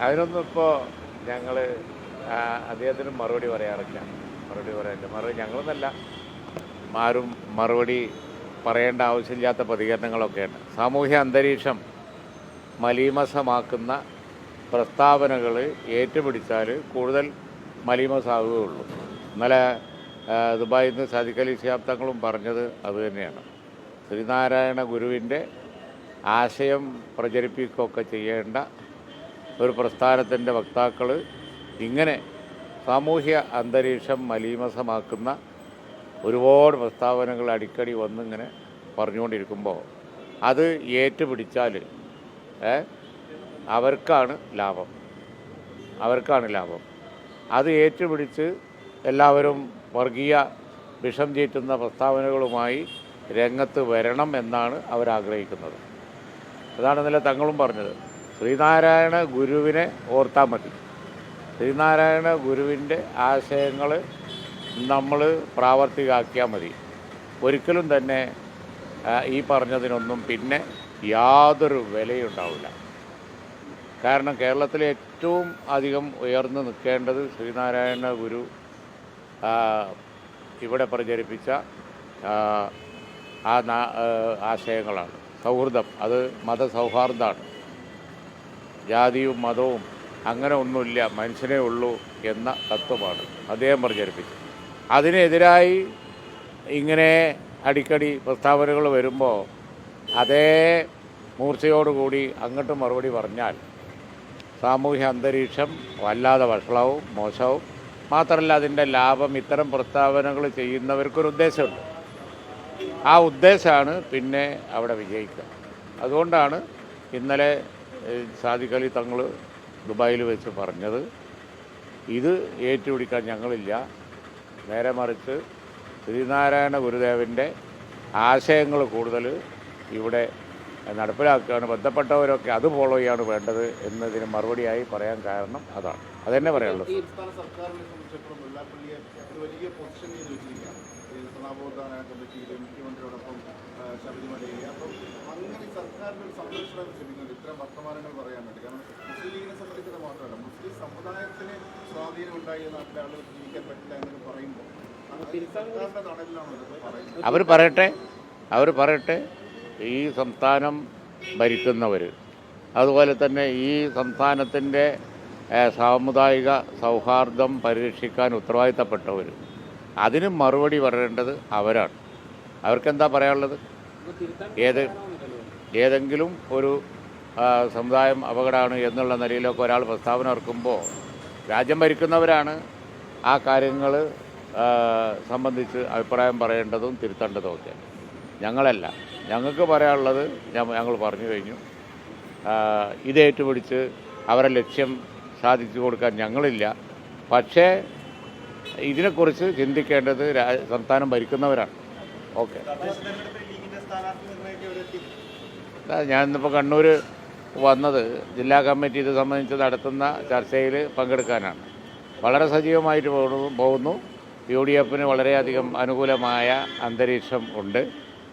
അതിനൊന്നും ഇപ്പോൾ ഞങ്ങൾ അദ്ദേഹത്തിന് മറുപടി പറയാറില്ല. മറുപടി പറയാറില്ല. മറുപടി ഞങ്ങളൊന്നല്ല. ആരും മറുപടി പറയേണ്ട ആവശ്യമില്ലാത്ത പ്രതികരണങ്ങളൊക്കെയാണ്. സാമൂഹ്യ അന്തരീക്ഷം മലീമസമാക്കുന്ന പ്രസ്താവനകൾ ഏറ്റുപിടിച്ചാൽ കൂടുതൽ മലീമസാവുകയുള്ളൂ. ഇന്നലെ ദുബായിൽ നിന്ന് സാദിഖ് അലി തങ്ങളും പറഞ്ഞത് അതുതന്നെയാണ് ശ്രീനാരായണ ഗുരുവിന്റെ ആശയം പ്രചരിപ്പിക്കുകയൊക്കെ ചെയ്യേണ്ട ഒരു പ്രസ്ഥാനത്തിന്റെ വക്താക്കൾ ഇങ്ങനെ സാമൂഹ്യ അന്തരീക്ഷം മലീമസമാക്കുന്ന ഒരുപാട് പ്രസ്താവനകൾ അടിക്കടി വന്നിങ്ങനെ പറഞ്ഞുകൊണ്ടിരിക്കുമ്പോൾ അത് ഏറ്റുപിടിച്ചാൽ അവർക്കാണ് ലാഭം. അവർക്കാണ് ലാഭം. അത് ഏറ്റുപിടിച്ച് എല്ലാവരും വർഗീയ വിഷം ചീറ്റുന്ന പ്രസ്താവനകളുമായി രംഗത്ത് വരണം എന്നാണ് അവരാഗ്രഹിക്കുന്നത്. അതാണ് ഇന്നലെ തങ്ങളും പറഞ്ഞത്. ശ്രീനാരായണ ഗുരുവിനെ ഓർത്താൽ മതി. ശ്രീനാരായണ ഗുരുവിന്റെ ആശയങ്ങൾ നമ്മൾ പ്രാവർത്തികമാക്കിയാൽ മതി. ഒരിക്കലും തന്നെ ഈ പറഞ്ഞതിനൊന്നും പിന്നെ യാതൊരു വിലയുണ്ടാവില്ല. കാരണം കേരളത്തിലെ ഏറ്റവും അധികം ഉയർന്നു നിൽക്കേണ്ടത് ശ്രീനാരായണ ഗുരു ഇവിടെ പ്രചരിപ്പിച്ച ആ, ആശയങ്ങളാണ്. സൗഹൃദം അത് മതസൗഹാർദ്ദമാണ്. ജാതിയും മതവും അങ്ങനെ ഒന്നുമില്ല മനുഷ്യനേ ഉള്ളൂ എന്ന തത്വമാണ് അദ്ദേഹം പ്രചരിപ്പിച്ചു അതിനെതിരായി ഇങ്ങനെ അടിക്കടി പ്രസ്താവനകൾ വരുമ്പോൾ അതേ മൂർച്ചയോടുകൂടി അങ്ങോട്ട് മറുപടി പറഞ്ഞാൽ സാമൂഹ്യ അന്തരീക്ഷം വല്ലാതെ വഷളവും മോശവും മാത്രമല്ല അതിന്റെ ലാഭം ഇത്തരം പ്രസ്താവനകൾ ചെയ്യുന്നവർക്കൊരു ഉദ്ദേശമുണ്ട്. ആ ഉദ്ദേശമാണ് പിന്നെ അവിടെ വിജയിക്കുക. അതുകൊണ്ടാണ് ഇന്നലെ സാദിഖലി തങ്ങൾ ദുബായിൽ വെച്ച് പറഞ്ഞത് ഇത് ഏറ്റുപിടിക്കാൻ ഞങ്ങളില്ല. നേരെ മറിച്ച് ശ്രീനാരായണ ഗുരുദേവന്റെ ആശയങ്ങൾ കൂടുതൽ ഇവിടെ നടപ്പിലാക്കുകയാണ്. ബന്ധപ്പെട്ടവരൊക്കെ അത് ഫോളോ ചെയ്യാണ് വേണ്ടത് എന്നതിന് മറുപടിയായി പറയാൻ കാരണം അതാണ്. അപ്പം അങ്ങനെ ഒരു സംരക്ഷണം ലഭിക്കുന്നുണ്ട് ഇത്തരം വർത്തമാനങ്ങൾ പറയാൻ വേണ്ടി. കാരണം മുസ്ലിം ലീഗിനെ സംബന്ധിച്ചത് മാത്രമല്ല മുസ്ലിം സമുദായത്തിന് സ്വാധീനം ഉണ്ടായി നാട്ടിലെ ആളുകൾ ജീവിക്കാൻ പറ്റില്ല എന്നൊക്കെ പറയുമ്പോൾ അത് സർക്കാരിന്റെ തണലിലാണ് അവർ പറയട്ടെ അവർ പറയട്ടെ ഈ സംസ്ഥാനം ഭരിക്കുന്നവർ അതുപോലെ തന്നെ ഈ സംസ്ഥാനത്തിന്റെ സാമുദായിക സൗഹാർദ്ദം പരിരക്ഷിക്കാൻ ഉത്തരവാദിത്തപ്പെട്ടവർ അതിന് മറുപടി പറയേണ്ടത് അവരാണ്. അവർക്കെന്താ പറയാനുള്ളത്? ഏത് ഏതെങ്കിലും ഒരു സമുദായം അപകടമാണ് എന്നുള്ള നിലയിലൊക്കെ ഒരാൾ പ്രസ്താവന ഇറക്കുമ്പോൾ രാജ്യം ഭരിക്കുന്നവരാണ് ആ കാര്യങ്ങൾ സംബന്ധിച്ച് അഭിപ്രായം പറയേണ്ടതും തിരുത്തേണ്ടതും ഒക്കെ. ഞങ്ങളല്ല. ഞങ്ങൾക്ക് പറയാനുള്ളത് ഞങ്ങൾ പറഞ്ഞു കഴിഞ്ഞു. ഇതേറ്റുപിടിച്ച് ഇത് ഏറ്റുപിടിച്ച് അവരെ ലക്ഷ്യം സാധിച്ചു കൊടുക്കാൻ ഞങ്ങളില്ല. പക്ഷേ ഇതിനെക്കുറിച്ച് ചിന്തിക്കേണ്ടത് സംസ്ഥാനം ഭരിക്കുന്നവരാണ്. ഓക്കെ. ഞാൻ ഇന്നിപ്പോൾ കണ്ണൂർ വന്നത് ജില്ലാ കമ്മിറ്റി ഇത് സംബന്ധിച്ച് നടത്തുന്ന ചർച്ചയിൽ പങ്കെടുക്കാനാണ്. വളരെ സജീവമായിട്ട് പോകുന്നു പോകുന്നു. യു ഡി എഫിന് വളരെയധികം അനുകൂലമായ അന്തരീക്ഷം ഉണ്ട്.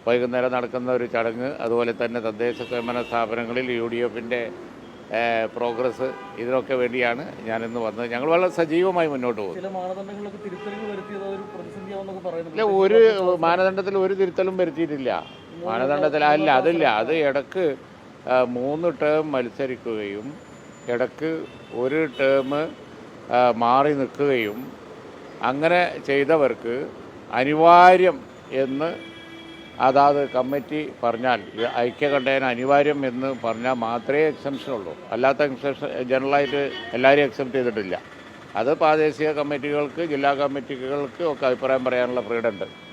വൈകുന്നേരം നടക്കുന്ന ഒരു ചടങ്ങ് അതുപോലെ തന്നെ തദ്ദേശ സ്വയംഭരണ സ്ഥാപനങ്ങളിൽ യു ഡി എഫിന്റെ പ്രോഗ്രസ് ഇതിനൊക്കെ വേണ്ടിയാണ് ഞാനിന്ന് വന്നത്. ഞങ്ങൾ വളരെ സജീവമായി മുന്നോട്ട് പോകും ഇല്ല ഒരു മാനദണ്ഡത്തിൽ ഒരു തിരുത്തലും വരുത്തിയിട്ടില്ല. മാനദണ്ഡത്തിൽ അല്ല അതില്ല. അത് ഇടയ്ക്ക് മൂന്ന് ടേം മത്സരിക്കുകയും ഇടയ്ക്ക് ഒരു ടേം മാറി നിൽക്കുകയും അങ്ങനെ ചെയ്തവർക്ക് അനിവാര്യം എന്ന് അതാത് കമ്മിറ്റി പറഞ്ഞാൽ ഐക്യകണ്ഠേന അനിവാര്യം എന്ന് പറഞ്ഞാൽ മാത്രമേ എക്സംഷൻ ഉള്ളൂ. അല്ലാത്ത എക്സംഷൻ ജനറലായിട്ട് എല്ലാവരും അക്സെപ്റ്റ് ചെയ്തിട്ടില്ല. അത് പ്രാദേശിക കമ്മിറ്റികൾക്ക് ജില്ലാ കമ്മിറ്റികൾക്ക് ഒക്കെ അഭിപ്രായം പറയാനുള്ള ഫ്രീഡം ഉണ്ട്.